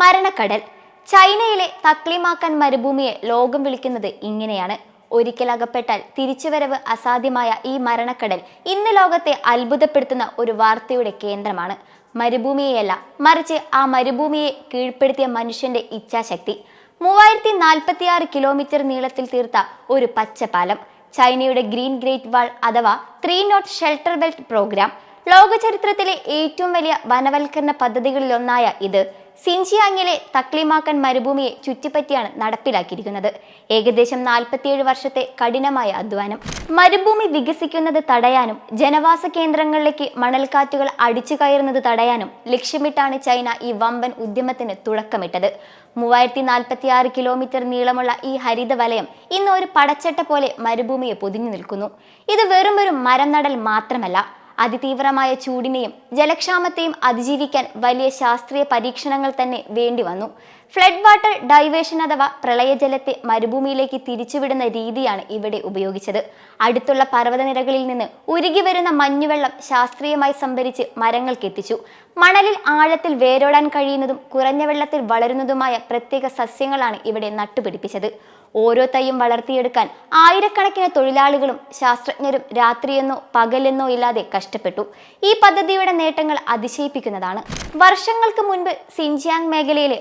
മരണക്കടൽ. ചൈനയിലെ തക്ലിമാക്കൻ മരുഭൂമിയെ ലോകം വിളിക്കുന്നത് ഇങ്ങനെയാണ്. ഒരിക്കൽ അകപ്പെട്ടാൽ തിരിച്ചുവരവ് അസാധ്യമായ ഈ മരണക്കടൽ ഇന്ന് ലോകത്തെ അത്ഭുതപ്പെടുത്തുന്ന ഒരു വാർത്തയുടെ കേന്ദ്രമാണ്. മരുഭൂമിയെയല്ല മറിച്ച് ആ മരുഭൂമിയെ കീഴ്പ്പെടുത്തിയ മനുഷ്യന്റെ ഇച്ഛാശക്തി. മൂവായിരത്തി നാൽപ്പത്തിയാറ് കിലോമീറ്റർ നീളത്തിൽ തീർത്ത ഒരു പച്ചപ്പാലം ചൈനയുടെ ഗ്രീൻ ഗ്രേറ്റ് വാൾ അഥവാ three north shelter belt programme. ലോകചരിത്രത്തിലെ ഏറ്റവും വലിയ വനവൽക്കരണ പദ്ധതികളിലൊന്നായ ഇത് സിൻജിയാങ്ങിലെ തക്ലിമാക്കൻ മരുഭൂമിയെ ചുറ്റിപ്പറ്റിയാണ് നടപ്പിലാക്കിയിരിക്കുന്നത്. ഏകദേശം നാൽപ്പത്തിയേഴ് വർഷത്തെ കഠിനമായ അധ്വാനം. മരുഭൂമി വികസിക്കുന്നത് തടയാനും ജനവാസ കേന്ദ്രങ്ങളിലേക്ക് മണൽക്കാറ്റുകൾ അടിച്ചു കയറുന്നത് തടയാനും ലക്ഷ്യമിട്ടാണ് ചൈന ഈ വമ്പൻ ഉദ്യമത്തിന് തുടക്കമിട്ടത്. മൂവായിരത്തി നാൽപ്പത്തി ആറ് കിലോമീറ്റർ നീളമുള്ള ഈ ഹരിത വലയം ഇന്ന് ഒരു പടച്ചട്ട പോലെ മരുഭൂമിയെ പൊതിഞ്ഞു നിൽക്കുന്നു. ഇത് വെറും ഒരു മരം നടൽ മാത്രമല്ല അതിതീവ്രമായ ചൂടിനെയും ജലക്ഷാമത്തെയും അതിജീവിക്കാൻ വലിയ ശാസ്ത്രീയ പരീക്ഷണങ്ങൾ തന്നെ വേണ്ടി വന്നു ഫ്ലഡ് വാട്ടർ ഡൈവേഷൻ അഥവാ പ്രളയജലത്തെ മരുഭൂമിയിലേക്ക് തിരിച്ചുവിടുന്ന രീതിയാണ് ഇവിടെ ഉപയോഗിച്ചത്. അടുത്തുള്ള പർവതനിരകളിൽ നിന്ന് ഉരുകി വരുന്ന മഞ്ഞുവെള്ളം ശാസ്ത്രീയമായി സംഭരിച്ച് മരങ്ങൾക്ക് എത്തിച്ചു മണലിൽ ആഴത്തിൽ വേരോടാൻ കഴിയുന്നതും കുറഞ്ഞ വെള്ളത്തിൽ വളരുന്നതുമായ പ്രത്യേക സസ്യങ്ങളാണ് ഇവിടെ നട്ടുപിടിപ്പിച്ചത്. ഓരോ തൈയും വളർത്തിയെടുക്കാൻ ആയിരക്കണക്കിന് തൊഴിലാളികളും ശാസ്ത്രജ്ഞരും രാത്രിയെന്നോ പകലെന്നോ ഇല്ലാതെ കഷ്ടപ്പെട്ടു. ഈ പദ്ധതിയുടെ നേട്ടങ്ങൾ അതിശയിപ്പിക്കുന്നതാണ്. വർഷങ്ങൾക്ക് മുൻപ് സിൻജിയാങ് മേഖലയിലെ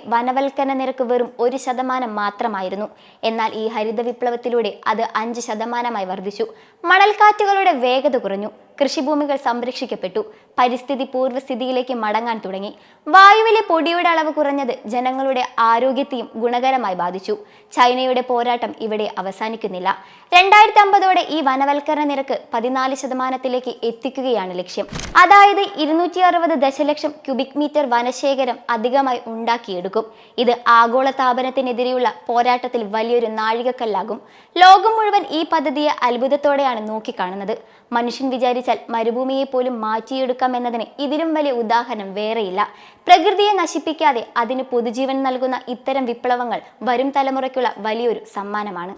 വനവൽക്കരണ നിരക്ക് വെറും ഒരു ശതമാനം മാത്രമായിരുന്നു. എന്നാൽ ഈ ഹരിത വിപ്ലവത്തിലൂടെ അത് അഞ്ച് ശതമാനമായി വർദ്ധിച്ചു. മണൽക്കാറ്റുകളുടെ വേഗത കുറഞ്ഞു. കൃഷിഭൂമികൾ സംരക്ഷിക്കപ്പെട്ടു. പരിസ്ഥിതി പൂർവസ്ഥിതിയിലേക്ക് മടങ്ങാൻ തുടങ്ങി. വായുവിലെ പൊടിയുടെ അളവ് കുറഞ്ഞത് ജനങ്ങളുടെ ആരോഗ്യത്തെയും ഗുണകരമായി ബാധിച്ചു. ചൈനയുടെ പോരാട്ടം ഇവിടെ അവസാനിക്കുന്നില്ല. രണ്ടായിരത്തി അമ്പതോടെ ഈ വനവൽക്കരണ നിരക്ക് പതിനാല് ശതമാനത്തിലേക്ക് എത്തിക്കുകയാണ് ലക്ഷ്യം. അതായത് ഇരുന്നൂറ്റി അറുപത് ദശലക്ഷം ക്യൂബിക് മീറ്റർ വനശേഖരം അധികമായി ഉണ്ടാക്കിയെടുക്കും. ഇത് ആഗോള താപനത്തിനെതിരെയുള്ള പോരാട്ടത്തിൽ വലിയൊരു നാഴികക്കല്ലാകും. ലോകം മുഴുവൻ ഈ പദ്ധതിയെ അത്ഭുതത്തോടെയാണ് നോക്കിക്കാണുന്നത്. മനുഷ്യൻ വിചാരിച്ചാൽ മരുഭൂമിയെ പോലും മാറ്റിയെടുക്കാം എന്നതിന് ഇതിലും വലിയ ഉദാഹരണം വേറെയില്ല. പ്രകൃതിയെ നശിപ്പിക്കാതെ അതിന് പൊതുജീവൻ നൽകുന്ന ഇത്തരം വിപ്ലവങ്ങൾ വരും തലമുറയ്ക്കുള്ള വലിയൊരു സമ്മാനമാണ്.